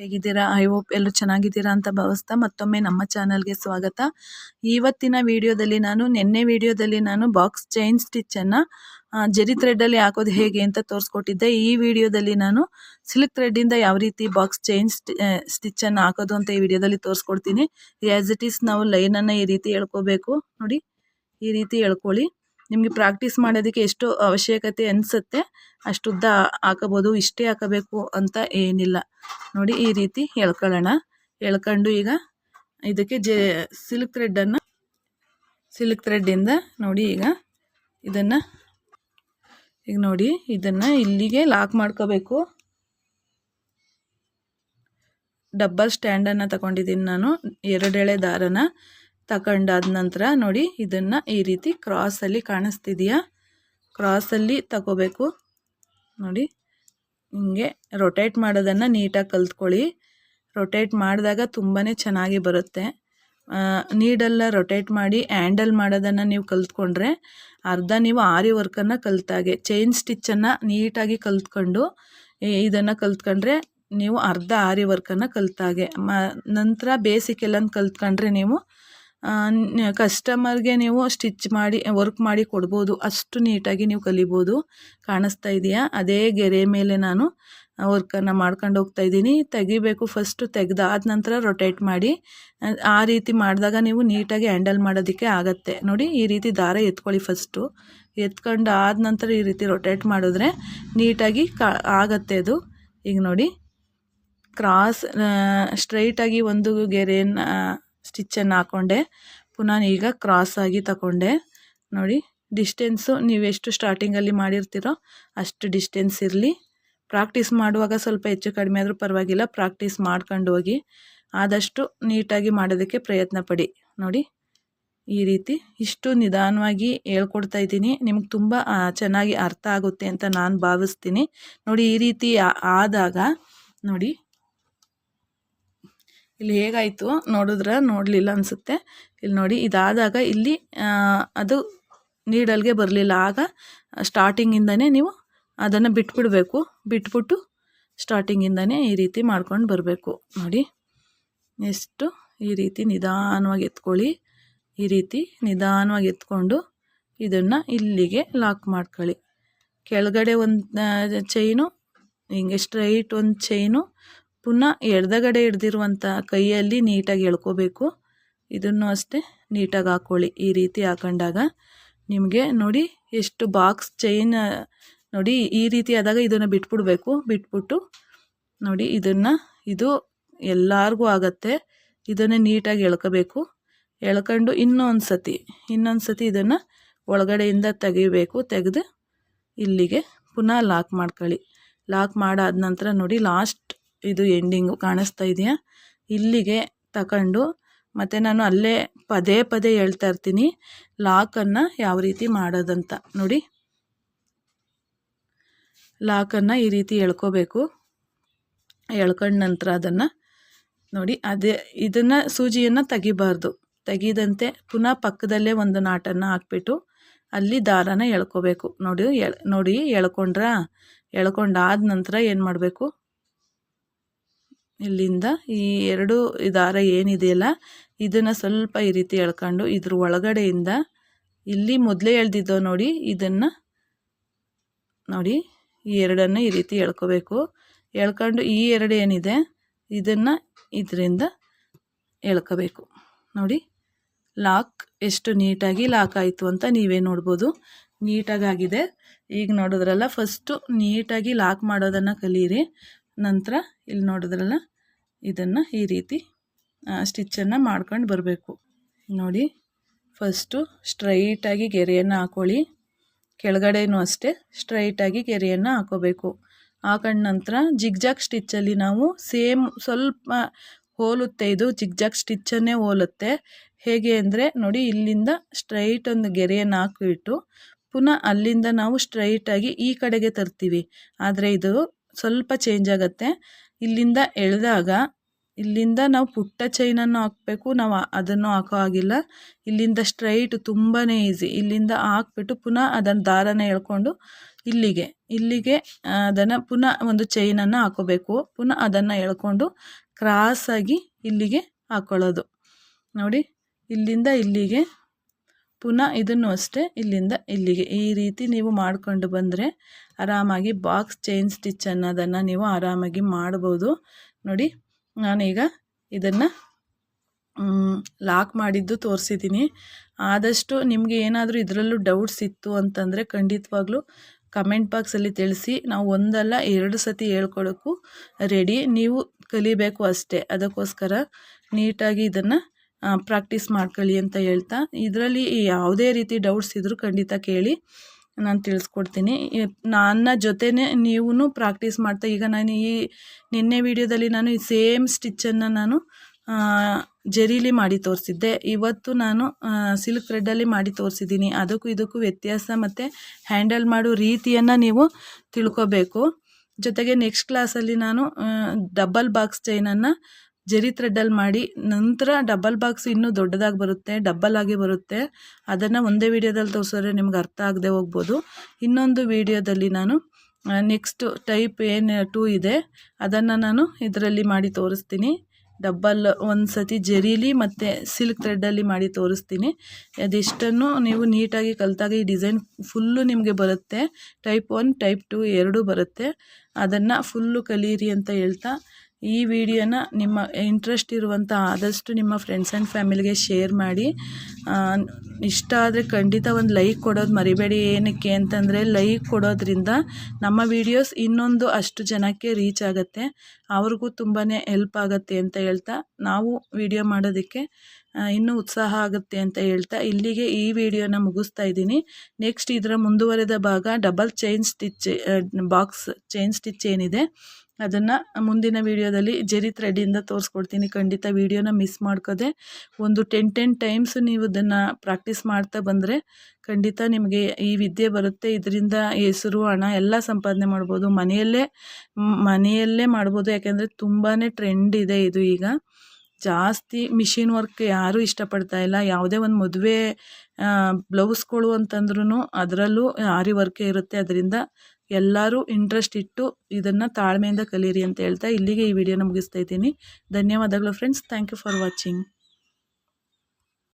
ಹೇಗಿದ್ದೀರಾ? I hope ಎಲ್ಲರೂ ಚೆನ್ನಾಗಿದ್ದೀರಾ ಅಂತ ಭಾವಿಸ್ತಾ ಮತ್ತೊಮ್ಮೆ ನಮ್ಮ ಚಾನಲ್ಗೆ ಸ್ವಾಗತ. ಇವತ್ತಿನ ವಿಡಿಯೋದಲ್ಲಿ ನಾನು, ನಿನ್ನೆ ವಿಡಿಯೋದಲ್ಲಿ ನಾನು ಬಾಕ್ಸ್ ಚೈನ್ ಸ್ಟಿಚ್ಚನ್ನು ಜರಿ ಥ್ರೆಡ್ಡಲ್ಲಿ ಹಾಕೋದು ಹೇಗೆ ಅಂತ ತೋರಿಸ್ಕೊಟ್ಟಿದ್ದೆ. ಈ ವಿಡಿಯೋದಲ್ಲಿ ನಾನು ಸಿಲ್ಕ್ ಥ್ರೆಡ್ಡಿಂದ ಯಾವ ರೀತಿ ಬಾಕ್ಸ್ ಚೈನ್ ಸ್ಟಿಚ್ಚನ್ನು ಹಾಕೋದು ಅಂತ ಈ ವಿಡಿಯೋದಲ್ಲಿ ತೋರಿಸ್ಕೊಡ್ತೀನಿ. ಆ್ಯಸ್ ಇಟ್ ಈಸ್ ನಾವು ಲೈನನ್ನು ಈ ರೀತಿ ಎಳ್ಕೋಬೇಕು. ನೋಡಿ, ಈ ರೀತಿ ಎಳ್ಕೊಳ್ಳಿ. ನಿಮಗೆ ಪ್ರಾಕ್ಟೀಸ್ ಮಾಡೋದಕ್ಕೆ ಎಷ್ಟು ಅವಶ್ಯಕತೆ ಅನಿಸುತ್ತೆ. ಅಷ್ಟುದ್ದ ಹಾಕಬೋದು, ಇಷ್ಟೇ ಹಾಕಬೇಕು ಅಂತ ಏನಿಲ್ಲ. ನೋಡಿ ಈ ರೀತಿ ಎಳ್ಕೊಳ್ಳೋಣ. ಎಳ್ಕೊಂಡು ಈಗ ಇದಕ್ಕೆ ಜೆ ಸಿಲ್ಕ್ ಥ್ರೆಡ್ಡನ್ನು ಸಿಲ್ಕ್ ಥ್ರೆಡ್ಡಿಂದ ನೋಡಿ ಈಗ ಇದನ್ನು, ಈಗ ನೋಡಿ ಇದನ್ನು ಇಲ್ಲಿಗೆ ಲಾಕ್ ಮಾಡ್ಕೋಬೇಕು. ಡಬ್ಬಲ್ ಸ್ಟ್ಯಾಂಡನ್ನು ತಗೊಂಡಿದ್ದೀನಿ ನಾನು, ಎರಡೆಳೆ ದಾರನ. ತಗೊಂಡಾದ ನಂತರ ನೋಡಿ, ಇದನ್ನು ಈ ರೀತಿ ಕ್ರಾಸಲ್ಲಿ ಕಾಣಿಸ್ತಿದೆಯಾ? ಕ್ರಾಸಲ್ಲಿ ತಗೋಬೇಕು. ನೋಡಿ, ಹಿಂಗೆ ರೊಟೇಟ್ ಮಾಡೋದನ್ನು ನೀಟಾಗಿ ಕಲ್ತ್ಕೊಳ್ಳಿ. ರೊಟೇಟ್ ಮಾಡಿದಾಗ ತುಂಬಾ ಚೆನ್ನಾಗಿ ಬರುತ್ತೆ. ನೀಡಲ್ಲ ರೊಟೇಟ್ ಮಾಡಿ ಹ್ಯಾಂಡಲ್ ಮಾಡೋದನ್ನು ನೀವು ಕಲ್ತ್ಕೊಂಡ್ರೆ ಅರ್ಧ ನೀವು ಆರಿ ವರ್ಕನ್ನು ಕಲ್ತಾಗೆ ಚೈನ್ ಸ್ಟಿಚ್ಚನ್ನು ನೀಟಾಗಿ ಕಲ್ತ್ಕೊಂಡು ಇದನ್ನು ಕಲ್ತ್ಕೊಂಡ್ರೆ ನೀವು ಅರ್ಧ ಆರಿ ವರ್ಕನ್ನು ಕಲ್ತಾಗೆ ಮ, ನಂತರ ಬೇಸಿಕ್ ಎಲ್ಲ ಕಲ್ತ್ಕೊಂಡ್ರೆ ನೀವು ಕಸ್ಟಮರ್ಗೆ ನೀವು ಸ್ಟಿಚ್ ಮಾಡಿ ವರ್ಕ್ ಮಾಡಿ ಕೊಡ್ಬೋದು. ಅಷ್ಟು ನೀಟಾಗಿ ನೀವು ಕಲಿಬೋದು. ಕಾಣಿಸ್ತಾ ಇದೆಯಾ? ಅದೇ ಗೆರೆ ಮೇಲೆ ನಾನು ವರ್ಕನ್ನು ಮಾಡ್ಕೊಂಡು ಹೋಗ್ತಾ ಇದ್ದೀನಿ. ತೆಗಿಬೇಕು ಫಸ್ಟು ತೆಗೆದಾದ ನಂತರ ರೊಟೇಟ್ ಮಾಡಿ, ಆ ರೀತಿ ಮಾಡಿದಾಗ ನೀವು ನೀಟಾಗಿ ಹ್ಯಾಂಡಲ್ ಮಾಡೋದಕ್ಕೆ ಆಗತ್ತೆ. ನೋಡಿ, ಈ ರೀತಿ ದಾರ ಎತ್ಕೊಳ್ಳಿ ಫಸ್ಟು ಎತ್ಕೊಂಡು ಆದ ನಂತರ ಈ ರೀತಿ ರೊಟೇಟ್ ಮಾಡಿದ್ರೆ ನೀಟಾಗಿ ಕಾ, ಆಗತ್ತೆ ಅದು. ಈಗ ನೋಡಿ ಕ್ರಾಸ್ ಸ್ಟ್ರೈಟಾಗಿ ಒಂದು ಗೆರೆಯನ್ನು ಸ್ಟಿಚ್ಚನ್ನು ಹಾಕ್ಕೊಂಡೆ ಪುನಃ ಈಗ ಕ್ರಾಸ್ ಆಗಿ ತಗೊಂಡೆ ನೋಡಿ ಡಿಸ್ಟೆನ್ಸು ನೀವೆಷ್ಟು ಸ್ಟಾರ್ಟಿಂಗಲ್ಲಿ ಮಾಡಿರ್ತೀರೋ ಅಷ್ಟು ಡಿಸ್ಟೆನ್ಸ್ ಇರಲಿ. ಪ್ರಾಕ್ಟೀಸ್ ಮಾಡುವಾಗ ಸ್ವಲ್ಪ ಹೆಚ್ಚು ಕಡಿಮೆ ಆದರೂ ಪರವಾಗಿಲ್ಲ ಪ್ರಾಕ್ಟೀಸ್ ಮಾಡ್ಕೊಂಡು ಹೋಗಿ. ಆದಷ್ಟು ನೀಟಾಗಿ ಮಾಡೋದಕ್ಕೆ ಪ್ರಯತ್ನ ಪಡಿ. ನೋಡಿ, ಈ ರೀತಿ ಇಷ್ಟು ನಿಧಾನವಾಗಿ ಹೇಳ್ಕೊಡ್ತಾ ಇದ್ದೀನಿ. ನಿಮ್ಗೆ ತುಂಬ ಚೆನ್ನಾಗಿ ಅರ್ಥ ಆಗುತ್ತೆ ಅಂತ ನಾನು ಭಾವಿಸ್ತೀನಿ. ನೋಡಿ, ಈ ರೀತಿ ಆದಾಗ ನೋಡಿ ಇಲ್ಲಿ ಹೇಗಾಯಿತು ನೋಡಿದ್ರೆ ನೋಡಲಿಲ್ಲ ಅನಿಸುತ್ತೆ. ಇಲ್ಲಿ ನೋಡಿ, ಇದಾದಾಗ ಇಲ್ಲಿ ಅದು ನೀಡಲ್ಗೆ ಬರಲಿಲ್ಲ. ಆಗ ಸ್ಟಾರ್ಟಿಂಗಿಂದನೇ ನೀವು ಅದನ್ನು ಬಿಟ್ಬಿಡಬೇಕು. ಬಿಟ್ಬಿಟ್ಟು ಸ್ಟಾರ್ಟಿಂಗಿಂದನೇ ಈ ರೀತಿ ಮಾಡ್ಕೊಂಡು ಬರಬೇಕು. ನೋಡಿ, ಎಷ್ಟು ಈ ರೀತಿ ನಿಧಾನವಾಗಿ ಎತ್ಕೊಳ್ಳಿ. ಈ ರೀತಿ ನಿಧಾನವಾಗಿ ಎತ್ಕೊಂಡು ಇದನ್ನು ಇಲ್ಲಿಗೆ ಲಾಕ್ ಮಾಡ್ಕೊಳ್ಳಿ. ಕೆಳಗಡೆ ಒಂದು ಚೈನು ಹಿಂಗೆ ಸ್ಟ್ರೈಟ್ ಒಂದು ಚೈನು ಪುನಃ ಎಡದಗಡೆ ಹಿಡ್ದಿರುವಂಥ ಕೈಯಲ್ಲಿ ನೀಟಾಗಿ ಎಳ್ಕೋಬೇಕು. ಇದನ್ನು ಅಷ್ಟೇ ನೀಟಾಗಿ ಹಾಕ್ಕೊಳ್ಳಿ ಈ ರೀತಿ ಹಾಕೊಂಡಾಗ. ನಿಮಗೆ ನೋಡಿ ಎಷ್ಟು ಬಾಕ್ಸ್ ಚೈನ್, ನೋಡಿ ಈ ರೀತಿ ಆದಾಗ ಇದನ್ನು ಬಿಟ್ಬಿಡ್ಬೇಕು. ಬಿಟ್ಬಿಟ್ಟು ನೋಡಿ ಇದನ್ನು, ಇದು ಎಲ್ಲರಿಗೂ ಆಗತ್ತೆ. ಇದನ್ನು ನೀಟಾಗಿ ಎಳ್ಕೋಬೇಕು. ಎಳ್ಕೊಂಡು ಇನ್ನೊಂದು ಸತಿ ಇನ್ನೊಂದು ಸತಿ ಇದನ್ನು ಒಳಗಡೆಯಿಂದ ತೆಗಿಬೇಕು. ತೆಗೆದು ಇಲ್ಲಿಗೆ ಪುನಃ ಲಾಕ್ ಮಾಡ್ಕೊಳ್ಳಿ. ಲಾಕ್ ಮಾಡಾದ ನಂತರ ನೋಡಿ ಲಾಸ್ಟ್ ಇದು ಎಂಡಿಂಗು ಕಾಣಿಸ್ತಾ ಇದೆಯಾ? ಇಲ್ಲಿಗೆ ತಗೊಂಡು ಮತ್ತು ನಾನು ಅಲ್ಲೇ ಪದೇ ಪದೇ ಹೇಳ್ತಾ ಇರ್ತೀನಿ ಲಾಕನ್ನು ಯಾವ ರೀತಿ ಮಾಡೋದಂತ ನೋಡಿ. ಲಾಕನ್ನು ಈ ರೀತಿ ಎಳ್ಕೋಬೇಕು, ಎಳ್ಕೊಂಡ ನಂತರ ಅದನ್ನು ನೋಡಿ, ಅದೇ ಇದನ್ನು ಸೂಜಿಯನ್ನು ತೆಗಿಬಾರ್ದು. ತೆಗೆದಂತೆ ಪುನಃ ಪಕ್ಕದಲ್ಲೇ ಒಂದು ನಾಟನ್ನು ಹಾಕ್ಬಿಟ್ಟು ಅಲ್ಲಿ ದಾರನ ಎಳ್ಕೋಬೇಕು. ನೋಡಿ, ಎಳ್, ನೋಡಿ ಎಳ್ಕೊಂಡ್ರ? ಎಳ್ಕೊಂಡಾದ ನಂತರ ಏನು ಮಾಡಬೇಕು? ಇಲ್ಲಿಂದ ಈ ಎರಡು ದಾರ ಏನಿದೆಯಲ್ಲ, ಇದನ್ನು ಸ್ವಲ್ಪ ಈ ರೀತಿ ಎಳ್ಕೊಂಡು ಇದ್ರ ಒಳಗಡೆಯಿಂದ ಇಲ್ಲಿ ಮೊದಲೇ ಎಳ್ದಿದ್ದೋ ನೋಡಿ, ಇದನ್ನು ನೋಡಿ, ಈ ಎರಡನ್ನು ಈ ರೀತಿ ಎಳ್ಕೋಬೇಕು. ಎಳ್ಕೊಂಡು ಈ ಎರಡು ಏನಿದೆ, ಇದನ್ನು ಇದರಿಂದ ಎಳ್ಕೋಬೇಕು. ನೋಡಿ, ಲಾಕ್ ಎಷ್ಟು ನೀಟಾಗಿ ಲಾಕ್ ಆಯಿತು ಅಂತ ನೀವೇ ನೋಡ್ಬೋದು. ನೀಟಾಗಿ ಆಗಿದೆ ಈಗ ನೋಡಿದ್ರಲ್ಲ ಫಸ್ಟು ನೀಟಾಗಿ ಲಾಕ್ ಮಾಡೋದನ್ನು ಕಲೀರಿ. ನಂತರ ಇಲ್ಲಿ ನೋಡಿದ್ರಲ್ಲ ಇದನ್ನು ಈ ರೀತಿ ಸ್ಟಿಚ್ಚನ್ನು ಮಾಡ್ಕೊಂಡು ಬರಬೇಕು. ನೋಡಿ ಫಸ್ಟು ಸ್ಟ್ರೈಟಾಗಿ ಗೆರೆಯನ್ನು ಹಾಕೊಳ್ಳಿ. ಕೆಳಗಡೆನೂ ಅಷ್ಟೇ ಸ್ಟ್ರೈಟಾಗಿ ಗೆರೆಯನ್ನು ಹಾಕೋಬೇಕು. ಹಾಕೊಂಡ ನಂತರ ಜಿಗ್ಜಾಕ್ ಸ್ಟಿಚ್ಚಲ್ಲಿ ನಾವು ಸೇಮ್ ಸ್ವಲ್ಪ ಹೋಲುತ್ತೆ ಇದು ಜಿಗ್ಜಾಕ್ ಸ್ಟಿಚ್ಚನ್ನೇ ಹೋಲುತ್ತೆ. ಹೇಗೆ ಅಂದರೆ, ನೋಡಿ, ಇಲ್ಲಿಂದ ಸ್ಟ್ರೈಟ್ ಒಂದು ಗೆರೆಯನ್ನು ಹಾಕಿಬಿಟ್ಟು, ಪುನಃ ಅಲ್ಲಿಂದ ನಾವು ಸ್ಟ್ರೈಟಾಗಿ ಈ ಕಡೆಗೆ ತರ್ತೀವಿ. ಆದರೆ ಇದು ಸ್ವಲ್ಪ ಚೇಂಜ್ ಆಗುತ್ತೆ. ಇಲ್ಲಿಂದ ಎಳೆದಾಗ, ಇಲ್ಲಿಂದ ನಾವು ಪುಟ್ಟ ಚೈನನ್ನು ಹಾಕಬೇಕು. ನಾವು ಅದನ್ನು ಹಾಕೋ ಹಾಗಿಲ್ಲ. ಇಲ್ಲಿಂದ ಸ್ಟ್ರೈಟ್ ತುಂಬಾ ಈಸಿ ಇಲ್ಲಿಂದ ಹಾಕ್ಬಿಟ್ಟು ಪುನಃ ಅದನ್ನು ದಾರನ ಎಳ್ಕೊಂಡು ಇಲ್ಲಿಗೆ ಇಲ್ಲಿಗೆ ಅದನ್ನು ಪುನಃ ಒಂದು ಚೈನನ್ನು ಹಾಕೋಬೇಕು. ಪುನಃ ಅದನ್ನು ಎಳ್ಕೊಂಡು ಕ್ರಾಸಾಗಿ ಇಲ್ಲಿಗೆ ಹಾಕ್ಕೊಳ್ಳೋದು ನೋಡಿ, ಇಲ್ಲಿಂದ ಇಲ್ಲಿಗೆ ಪುನಃ ಇದನ್ನು ಅಷ್ಟೇ ಇಲ್ಲಿಂದ ಇಲ್ಲಿಗೆ. ಈ ರೀತಿ ನೀವು ಮಾಡಿಕೊಂಡು ಬಂದರೆ ಆರಾಮಾಗಿ ಬಾಕ್ಸ್ ಚೈನ್ ಸ್ಟಿಚ್ ಅನ್ನೋದನ್ನು ನೀವು ಆರಾಮಾಗಿ ಮಾಡ್ಬೋದು. ನೋಡಿ, ನಾನೀಗ ಇದನ್ನು ಲಾಕ್ ಮಾಡಿದ್ದು ತೋರಿಸಿದ್ದೀನಿ ಆದಷ್ಟು ನಿಮಗೆ ಏನಾದರೂ ಇದರಲ್ಲೂ ಡೌಟ್ಸ್ ಇತ್ತು ಅಂತಂದರೆ ಖಂಡಿತವಾಗ್ಲೂ ಕಮೆಂಟ್ ಬಾಕ್ಸಲ್ಲಿ ತಿಳಿಸಿ. ನಾವು ಒಂದಲ್ಲ, ಎರಡು ಸತಿ ಹೇಳ್ಕೊಳಕ್ಕೂ ರೆಡಿ. ನೀವು ಕಲಿಬೇಕು ಅಷ್ಟೇ. ಅದಕ್ಕೋಸ್ಕರ ನೀಟಾಗಿ ಇದನ್ನು ಪ್ರಾಕ್ಟೀಸ್ ಮಾಡ್ಕೊಳ್ಳಿ ಅಂತ ಹೇಳ್ತಾ, ಇದರಲ್ಲಿ ಯಾವುದೇ ರೀತಿ ಡೌಟ್ಸ್ ಇದ್ದರೂ ಖಂಡಿತ ಕೇಳಿ, ನಾನು ತಿಳಿಸ್ಕೊಡ್ತೀನಿ. ನನ್ನ ಜೊತೆನೇ ನೀವು ಪ್ರಾಕ್ಟೀಸ್ ಮಾಡ್ತಾ, ಈಗ ನಾನು ಈ, ನಿನ್ನೆ ವಿಡಿಯೋದಲ್ಲಿ ನಾನು ಈ ಸೇಮ್ ಸ್ಟಿಚ್ಚನ್ನು ನಾನು ಜರೀಲಿ ಮಾಡಿ ತೋರಿಸಿದ್ದೆ. ಇವತ್ತು ನಾನು ಸಿಲ್ಕ್ ಥ್ರೆಡ್ಡಲ್ಲಿ ಮಾಡಿ ತೋರಿಸಿದ್ದೀನಿ. ಅದಕ್ಕೂ ಇದಕ್ಕೂ ವ್ಯತ್ಯಾಸ ಮತ್ತು ಹ್ಯಾಂಡಲ್ ಮಾಡೋ ರೀತಿಯನ್ನು ನೀವು ತಿಳ್ಕೊಬೇಕು. ಜೊತೆಗೆ ನೆಕ್ಸ್ಟ್ ಕ್ಲಾಸಲ್ಲಿ ನಾನು ಡಬಲ್ ಬಾಕ್ಸ್ ಚೈನನ್ನು ಜರಿ ಥ್ರೆಡ್ಡಲ್ಲಿ ಮಾಡಿ ನಂತರ ಡಬಲ್ ಬಾಕ್ಸ್ ಇನ್ನೂ ದೊಡ್ಡದಾಗಿ ಬರುತ್ತೆ ಡಬ್ಬಲ್ ಆಗಿ ಬರುತ್ತೆ. ಅದನ್ನು ಒಂದೇ ವಿಡಿಯೋದಲ್ಲಿ ತೋರಿಸಿದ್ರೆ ನಿಮ್ಗೆ ಅರ್ಥ ಆಗದೆ ಹೋಗ್ಬೋದು. ಇನ್ನೊಂದು ವಿಡಿಯೋದಲ್ಲಿ ನಾನು ನೆಕ್ಸ್ಟ್ ಟೈಪ್ ಏನು ಟೂ ಇದೆ. ಅದನ್ನು ನಾನು ಇದರಲ್ಲಿ ಮಾಡಿ ತೋರಿಸ್ತೀನಿ. ಡಬ್ಬಲ್ ಒಂದು ಸತಿ ಜರೀಲಿ ಮತ್ತು ಸಿಲ್ಕ್ ಥ್ರೆಡ್ಡಲ್ಲಿ ಮಾಡಿ ತೋರಿಸ್ತೀನಿ. ಅದಿಷ್ಟನ್ನು ನೀವು ನೀಟಾಗಿ ಕಲಿತಾಗ ಈ ಡಿಸೈನ್ ಫುಲ್ಲು ನಿಮಗೆ ಬರುತ್ತೆ. ಟೈಪ್ ಒನ್ ಟೈಪ್ ಟು ಎರಡೂ ಬರುತ್ತೆ. ಅದನ್ನು ಫುಲ್ಲು ಕಲೀರಿ ಅಂತ ಹೇಳ್ತಾ ಈ ವಿಡಿಯೋನ ನಿಮ್ಮ ಇಂಟ್ರೆಸ್ಟ್ ಇರುವಂಥ ಆದಷ್ಟು ನಿಮ್ಮ ಫ್ರೆಂಡ್ಸ್ ಆ್ಯಂಡ್ ಫ್ಯಾಮಿಲಿಗೆ ಶೇರ್ ಮಾಡಿ. ಇಷ್ಟ ಆದರೆ ಖಂಡಿತ ಒಂದು ಲೈಕ್ ಕೊಡೋದು ಮರಿಬೇಡಿ. ಏನಕ್ಕೆ ಅಂತಂದರೆ ಲೈಕ್ ಕೊಡೋದ್ರಿಂದ ನಮ್ಮ ವೀಡಿಯೋಸ್ ಇನ್ನೊಂದು ಅಷ್ಟು ಜನಕ್ಕೆ ರೀಚ್ ಆಗುತ್ತೆ. ಅವ್ರಿಗೂ ತುಂಬಾ ಹೆಲ್ಪ್ ಆಗುತ್ತೆ ಅಂತ ಹೇಳ್ತಾ ನಾವು ವಿಡಿಯೋ ಮಾಡೋದಕ್ಕೆ ಇನ್ನೂ ಉತ್ಸಾಹ ಆಗುತ್ತೆ ಅಂತ ಹೇಳ್ತಾ ಇಲ್ಲಿಗೆ ಈ ವಿಡಿಯೋನ ಮುಗಿಸ್ತಾ ಇದ್ದೀನಿ. ನೆಕ್ಸ್ಟ್ ಇದರ ಮುಂದುವರೆದ ಭಾಗ double chain stitch box chain stitch ಏನಿದೆ. ಅದನ್ನು ಮುಂದಿನ ವೀಡಿಯೋದಲ್ಲಿ ಜೆರಿ ಥ್ರೆಡ್ಡಿಂದ ತೋರಿಸ್ಕೊಡ್ತೀನಿ. ಖಂಡಿತ ವೀಡಿಯೋನ ಮಿಸ್ ಮಾಡ್ಕೋದೆ. ಒಂದು ಟೆನ್ ಟೆನ್ ಟೈಮ್ಸ್ ನೀವು ಇದನ್ನು ಪ್ರಾಕ್ಟೀಸ್ ಮಾಡ್ತಾ ಬಂದರೆ ಖಂಡಿತ ನಿಮಗೆ ಈ ವಿದ್ಯೆ ಬರುತ್ತೆ. ಇದರಿಂದ ಹೆಸರು, ಹಣ ಎಲ್ಲ ಸಂಪಾದನೆ ಮಾಡ್ಬೋದು. ಮನೆಯಲ್ಲೇ ಮನೆಯಲ್ಲೇ ಮಾಡ್ಬೋದು. ಯಾಕೆಂದರೆ ತುಂಬಾ ಟ್ರೆಂಡ್ ಇದೆ ಇದು ಈಗ. ಜಾಸ್ತಿ ಮಿಷಿನ್ ವರ್ಕ್ ಯಾರೂ ಇಷ್ಟಪಡ್ತಾ ಇಲ್ಲ. ಯಾವುದೇ ಒಂದು ಮದುವೆ ಬ್ಲೌಸ್ಗಳು ಅಂತಂದ್ರೂ ಅದರಲ್ಲೂ ಆರಿ ವರ್ಕೇ ಇರುತ್ತೆ. ಅದರಿಂದ ಎಲ್ಲರೂ ಇಂಟ್ರೆಸ್ಟ್ ಇಟ್ಟು ಇದನ್ನು ತಾಳ್ಮೆಯಿಂದ ಕಲೀರಿ ಅಂತ ಹೇಳ್ತಾ ಇಲ್ಲಿಗೆ ಈ ವಿಡಿಯೋನ ಮುಗಿಸ್ತಾ ಇದ್ದೀನಿ. ಧನ್ಯವಾದಗಳು friends thank you for watching